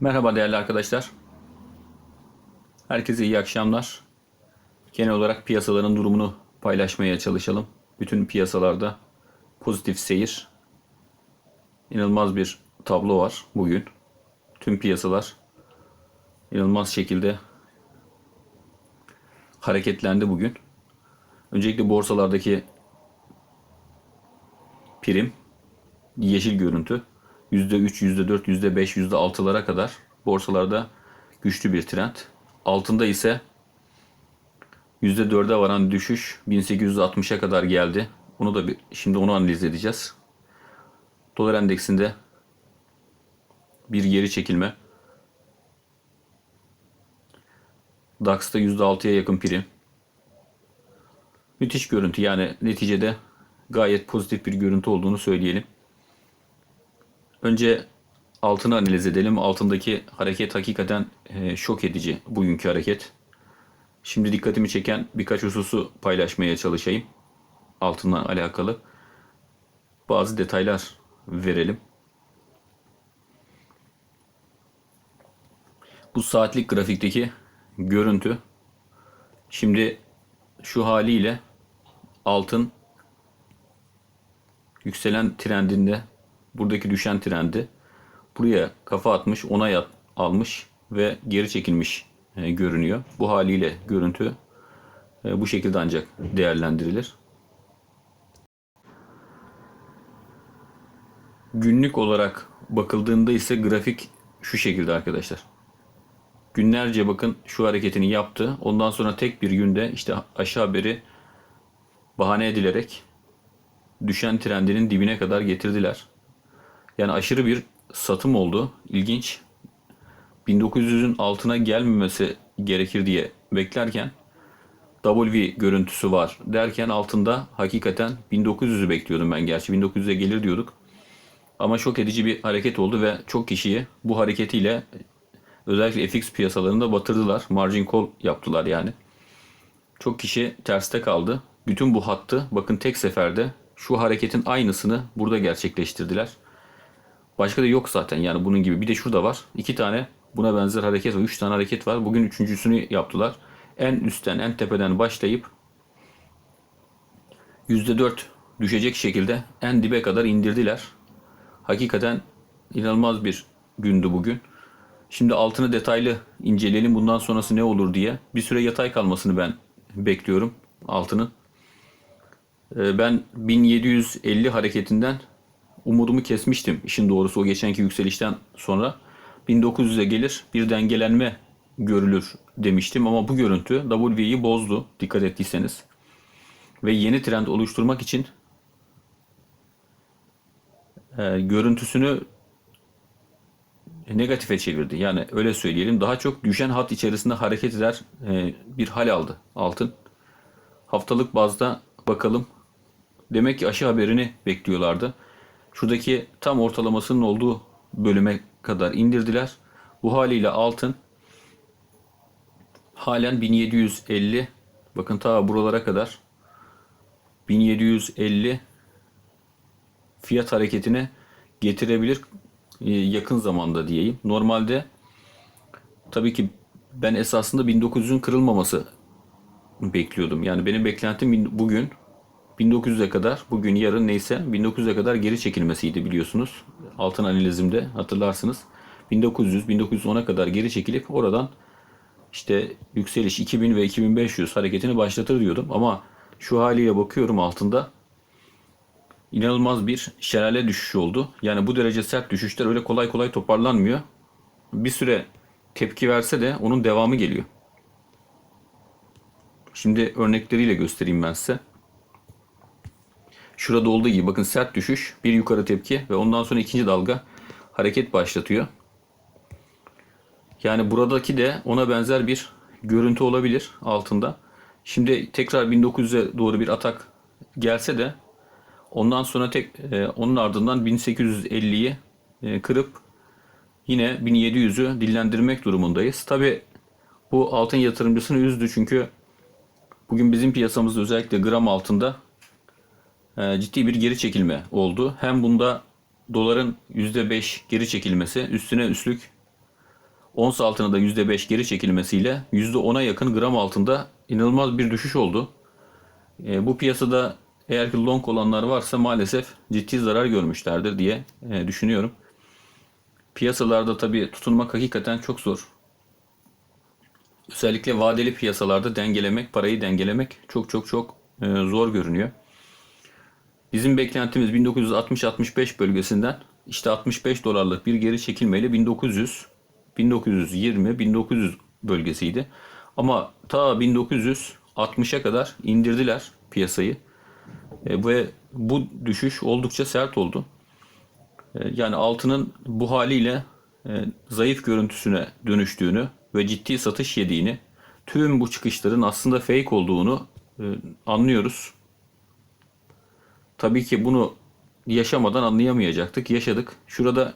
Merhaba değerli arkadaşlar. Herkese iyi akşamlar. Genel olarak piyasaların durumunu paylaşmaya çalışalım. Bütün piyasalarda pozitif seyir. İnanılmaz bir tablo var bugün. Tüm piyasalar inanılmaz şekilde hareketlendi bugün. Öncelikle borsalardaki prim yeşil görüntü %3, %4, %5, %6'lara kadar borsalarda güçlü bir trend. Altında ise %4'e varan düşüş 1860'a kadar geldi. Onu da bir, şimdi onu analiz edeceğiz. Dolar endeksinde bir geri çekilme. DAX'ta %6'ya yakın prim. Müthiş görüntü yani neticede gayet pozitif bir görüntü olduğunu söyleyelim. Önce altını analiz edelim. Altındaki hareket hakikaten e, şok edici bugünkü hareket. Şimdi dikkatimi çeken birkaç hususu paylaşmaya çalışayım. Altından alakalı. Bazı detaylar verelim. Bu saatlik grafikteki görüntü şimdi şu haliyle altın yükselen trendinde buradaki düşen trendi buraya kafa atmış, ona yat, almış ve geri çekilmiş e, görünüyor. Bu haliyle görüntü e, bu şekilde ancak değerlendirilir. Günlük olarak bakıldığında ise grafik şu şekilde arkadaşlar. Günlerce bakın şu hareketini yaptı. Ondan sonra tek bir günde işte aşağı beri bahane edilerek düşen trendinin dibine kadar getirdiler. Yani aşırı bir satım oldu. İlginç. 1900'ün altına gelmemesi gerekir diye beklerken W görüntüsü var derken altında hakikaten 1900'ü bekliyordum ben gerçi 1900'e gelir diyorduk. Ama şok edici bir hareket oldu ve çok kişiyi bu hareketiyle özellikle FX piyasalarında batırdılar. Margin call yaptılar yani. Çok kişi terste kaldı. Bütün bu hattı bakın tek seferde şu hareketin aynısını burada gerçekleştirdiler. Başka da yok zaten yani bunun gibi. Bir de şurada var. iki tane buna benzer hareket var. Üç tane hareket var. Bugün üçüncüsünü yaptılar. En üstten en tepeden başlayıp %4 düşecek şekilde en dibe kadar indirdiler. Hakikaten inanılmaz bir gündü bugün. Şimdi altını detaylı inceleyelim bundan sonrası ne olur diye. Bir süre yatay kalmasını ben bekliyorum altının. Ee, Ben 1750 hareketinden umudumu kesmiştim işin doğrusu o geçenki yükselişten sonra. 1900'e gelir bir dengelenme görülür demiştim ama bu görüntü W'yi bozdu dikkat ettiyseniz. Ve yeni trend oluşturmak için e, görüntüsünü negatife çevirdi. Yani öyle söyleyelim. Daha çok düşen hat içerisinde hareket eder e, bir hal aldı altın. Haftalık bazda bakalım. Demek ki aşı haberini bekliyorlardı. Şuradaki tam ortalamasının olduğu bölüme kadar indirdiler. Bu haliyle altın halen 1750 bakın ta buralara kadar 1750 fiyat hareketine getirebilir e, yakın zamanda diyeyim. Normalde tabii ki ben esasında 1900'ün kırılmaması bekliyordum. Yani benim beklentim bugün 1900'e kadar, bugün yarın neyse 1900'e kadar geri çekilmesiydi biliyorsunuz. Altın analizimde hatırlarsınız. 1900, 1910'a kadar geri çekilip oradan işte yükseliş 2000 ve 2500 hareketini başlatır diyordum. Ama şu haliyle bakıyorum altında inanılmaz bir şelale düşüşü oldu. Yani bu derece sert düşüşler öyle kolay kolay toparlanmıyor. Bir süre tepki verse de onun devamı geliyor. Şimdi örnekleriyle göstereyim ben size. Şurada olduğu gibi bakın sert düşüş, bir yukarı tepki ve ondan sonra ikinci dalga hareket başlatıyor. Yani buradaki de ona benzer bir görüntü olabilir altında. Şimdi tekrar 1900'e doğru bir atak gelse de ondan sonra tek e, onun ardından 1850'yi e, kırıp yine 1700'ü dillendirmek durumundayız. Tabi bu altın yatırımcısını üzdü çünkü bugün bizim piyasamızda özellikle gram altında ciddi bir geri çekilme oldu. Hem bunda doların %5 geri çekilmesi üstüne üstlük Ons altına da %5 geri çekilmesiyle %10'a yakın gram altında inanılmaz bir düşüş oldu. E, bu piyasada eğer ki long olanlar varsa maalesef ciddi zarar görmüşlerdir diye e, düşünüyorum. Piyasalarda tabii tutunmak hakikaten çok zor. Özellikle vadeli piyasalarda dengelemek, parayı dengelemek çok çok çok e, zor görünüyor. Bizim beklentimiz 1960-65 bölgesinden işte 65 dolarlık bir geri çekilmeyle 1900, 1920, 1900 bölgesiydi. Ama ta 1960'a kadar indirdiler piyasayı. E, ve bu düşüş oldukça sert oldu. E, yani altının bu haliyle e, zayıf görüntüsüne dönüştüğünü ve ciddi satış yediğini, tüm bu çıkışların aslında fake olduğunu e, anlıyoruz. Tabii ki bunu yaşamadan anlayamayacaktık. Yaşadık. Şurada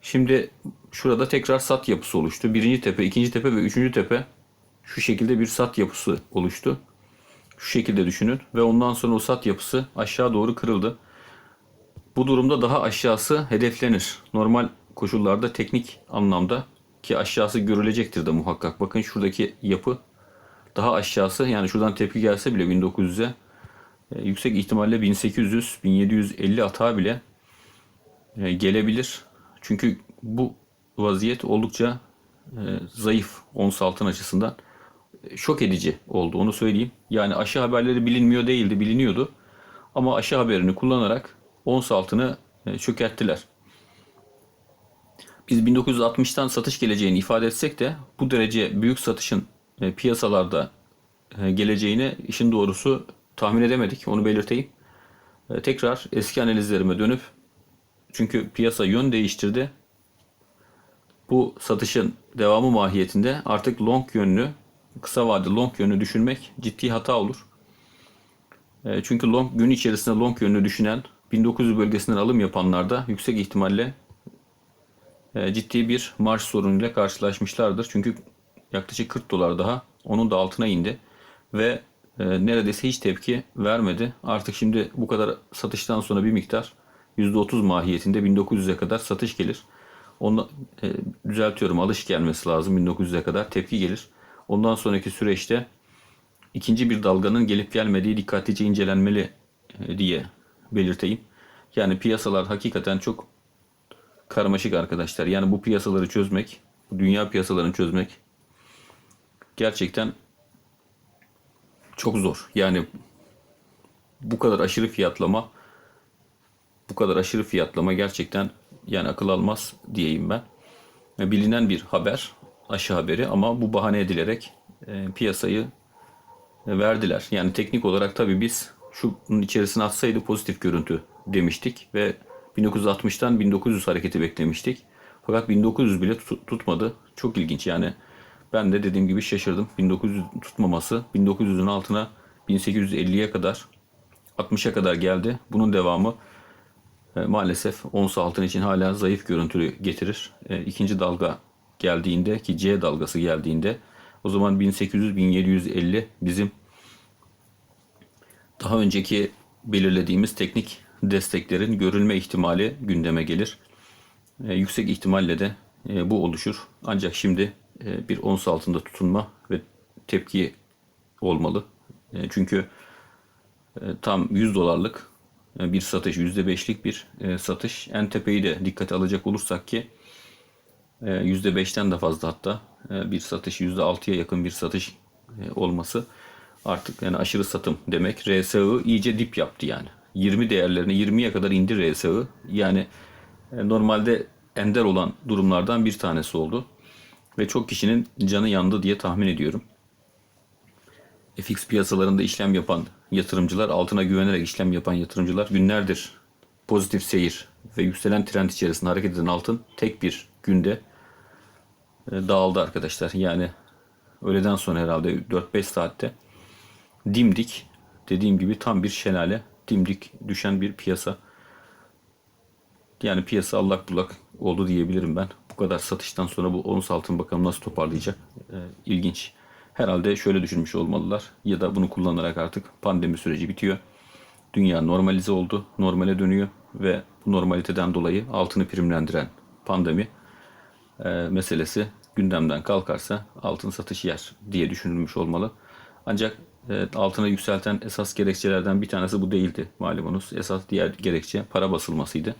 şimdi şurada tekrar sat yapısı oluştu. Birinci tepe, ikinci tepe ve üçüncü tepe şu şekilde bir sat yapısı oluştu. Şu şekilde düşünün ve ondan sonra o sat yapısı aşağı doğru kırıldı. Bu durumda daha aşağısı hedeflenir. Normal koşullarda teknik anlamda ki aşağısı görülecektir de muhakkak. Bakın şuradaki yapı daha aşağısı yani şuradan tepki gelse bile 1900'e e, yüksek ihtimalle 1800 1750 atağa bile e, gelebilir. Çünkü bu vaziyet oldukça e, zayıf ons altın açısından. E, Şok edici oldu onu söyleyeyim. Yani aşı haberleri bilinmiyor değildi biliniyordu. Ama aşı haberini kullanarak ons altını e, çökerttiler. Biz 1960'tan satış geleceğini ifade etsek de bu derece büyük satışın e, piyasalarda e, geleceğini işin doğrusu tahmin edemedik. Onu belirteyim. E, Tekrar eski analizlerime dönüp çünkü piyasa yön değiştirdi. Bu satışın devamı mahiyetinde artık long yönlü, kısa vadeli long yönlü düşünmek ciddi hata olur. E, Çünkü long gün içerisinde long yönlü düşünen 1900 bölgesinden alım yapanlar da yüksek ihtimalle e, ciddi bir marş sorunuyla karşılaşmışlardır. Çünkü yaklaşık 40 dolar daha onun da altına indi ve e, neredeyse hiç tepki vermedi. Artık şimdi bu kadar satıştan sonra bir miktar %30 mahiyetinde 1900'e kadar satış gelir. Onu e, düzeltiyorum alış gelmesi lazım 1900'e kadar tepki gelir. Ondan sonraki süreçte ikinci bir dalganın gelip gelmediği dikkatlice incelenmeli e, diye belirteyim. Yani piyasalar hakikaten çok karmaşık arkadaşlar. Yani bu piyasaları çözmek, dünya piyasalarını çözmek gerçekten çok zor. Yani bu kadar aşırı fiyatlama bu kadar aşırı fiyatlama gerçekten yani akıl almaz diyeyim ben. E, Bilinen bir haber, aşı haberi ama bu bahane edilerek e, piyasayı e, verdiler. Yani teknik olarak tabii biz şunun içerisine atsaydı pozitif görüntü demiştik ve 1960'tan 1900 hareketi beklemiştik. Fakat 1900 bile tut- tutmadı. Çok ilginç yani. Ben de dediğim gibi şaşırdım. 1900 tutmaması 1900'ün altına 1850'ye kadar 60'a kadar geldi. Bunun devamı e, maalesef ons altın için hala zayıf görüntülü getirir. E, ikinci dalga geldiğinde ki C dalgası geldiğinde o zaman 1800-1750 bizim daha önceki belirlediğimiz teknik desteklerin görülme ihtimali gündeme gelir. E, yüksek ihtimalle de e, bu oluşur. Ancak şimdi bir ons altında tutunma ve tepki olmalı. E, çünkü e, tam 100 dolarlık e, bir satış, %5'lik bir e, satış. En tepeyi de dikkate alacak olursak ki e, %5'ten de fazla hatta e, bir satış, %6'ya yakın bir satış e, olması artık yani aşırı satım demek. RSI iyice dip yaptı yani. 20 değerlerini 20'ye kadar indi RSI. Yani e, normalde ender olan durumlardan bir tanesi oldu. Ve çok kişinin canı yandı diye tahmin ediyorum. FX piyasalarında işlem yapan yatırımcılar, altına güvenerek işlem yapan yatırımcılar günlerdir pozitif seyir ve yükselen trend içerisinde hareket eden altın tek bir günde e, dağıldı arkadaşlar. Yani öğleden sonra herhalde 4-5 saatte dimdik dediğim gibi tam bir şelale dimdik düşen bir piyasa. Yani piyasa allak bullak oldu diyebilirim ben. Bu kadar satıştan sonra bu ons altın bakalım nasıl toparlayacak. Ee, ilginç. Herhalde şöyle düşünmüş olmalılar ya da bunu kullanarak artık pandemi süreci bitiyor. Dünya normalize oldu, normale dönüyor ve bu normaliteden dolayı altını primlendiren pandemi e, meselesi gündemden kalkarsa altın satış yer diye düşünülmüş olmalı. Ancak e, altına yükselten esas gerekçelerden bir tanesi bu değildi malumunuz. Esas diğer gerekçe para basılmasıydı.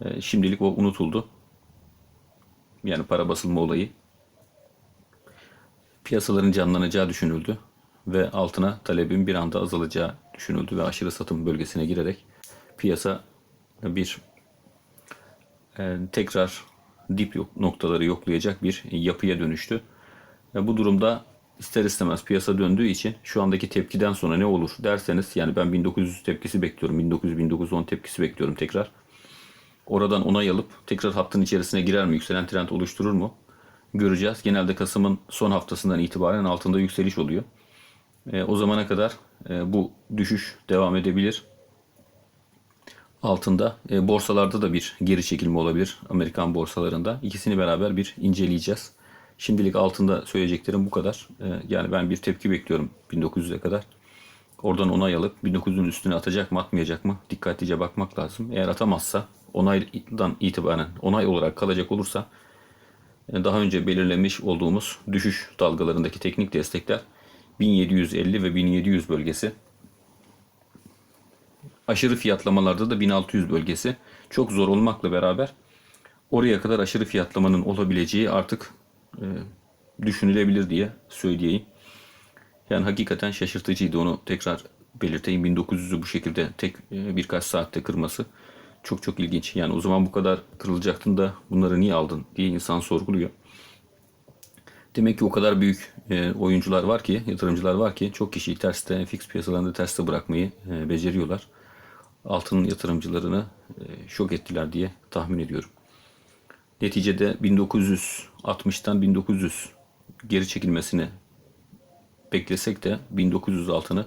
E, şimdilik o unutuldu. Yani para basılma olayı. Piyasaların canlanacağı düşünüldü ve altına talebin bir anda azalacağı düşünüldü ve aşırı satım bölgesine girerek piyasa bir e, tekrar dip noktaları yoklayacak bir yapıya dönüştü. Ve bu durumda ister istemez piyasa döndüğü için şu andaki tepkiden sonra ne olur derseniz yani ben 1900 tepkisi bekliyorum. 1900-1910 tepkisi bekliyorum tekrar. Oradan onay alıp tekrar hattın içerisine girer mi? Yükselen trend oluşturur mu? Göreceğiz. Genelde Kasım'ın son haftasından itibaren altında yükseliş oluyor. E, o zamana kadar e, bu düşüş devam edebilir. Altında e, borsalarda da bir geri çekilme olabilir. Amerikan borsalarında. İkisini beraber bir inceleyeceğiz. Şimdilik altında söyleyeceklerim bu kadar. E, yani ben bir tepki bekliyorum 1900'e kadar. Oradan onay alıp 1900'ün üstüne atacak mı atmayacak mı dikkatlice bakmak lazım. Eğer atamazsa onaydan itibaren onay olarak kalacak olursa e, daha önce belirlemiş olduğumuz düşüş dalgalarındaki teknik destekler 1750 ve 1700 bölgesi. Aşırı fiyatlamalarda da 1600 bölgesi. Çok zor olmakla beraber oraya kadar aşırı fiyatlamanın olabileceği artık e, düşünülebilir diye söyleyeyim. Yani hakikaten şaşırtıcıydı onu tekrar belirteyim. 1900'ü bu şekilde tek e, birkaç saatte kırması çok çok ilginç. Yani o zaman bu kadar kırılacaktın da bunları niye aldın diye insan sorguluyor. Demek ki o kadar büyük e, oyuncular var ki, yatırımcılar var ki çok kişiyi terste, fix piyasalarında terste bırakmayı e, beceriyorlar. Altın yatırımcılarını şok ettiler diye tahmin ediyorum. Neticede 1960'tan 1900 geri çekilmesini beklesek de 1900 altını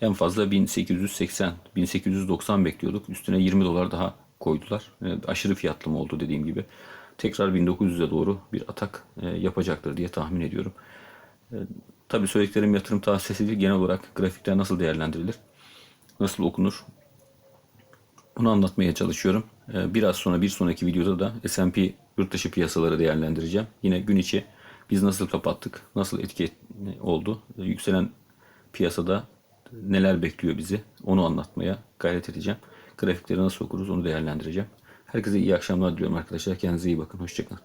en fazla 1880, 1890 bekliyorduk. Üstüne 20 dolar daha koydular. E, aşırı fiyatlama oldu dediğim gibi. Tekrar 1900'e doğru bir atak e, yapacaktır diye tahmin ediyorum. E, tabii söylediklerim yatırım tavsiyesi değil. Genel olarak grafikler nasıl değerlendirilir? Nasıl okunur? Bunu anlatmaya çalışıyorum. E, biraz sonra bir sonraki videoda da S&P yurt dışı piyasaları değerlendireceğim. Yine gün içi biz nasıl kapattık, nasıl etki et- oldu, yükselen piyasada neler bekliyor bizi onu anlatmaya gayret edeceğim. Grafikleri nasıl okuruz onu değerlendireceğim. Herkese iyi akşamlar diliyorum arkadaşlar. Kendinize iyi bakın. Hoşçakalın.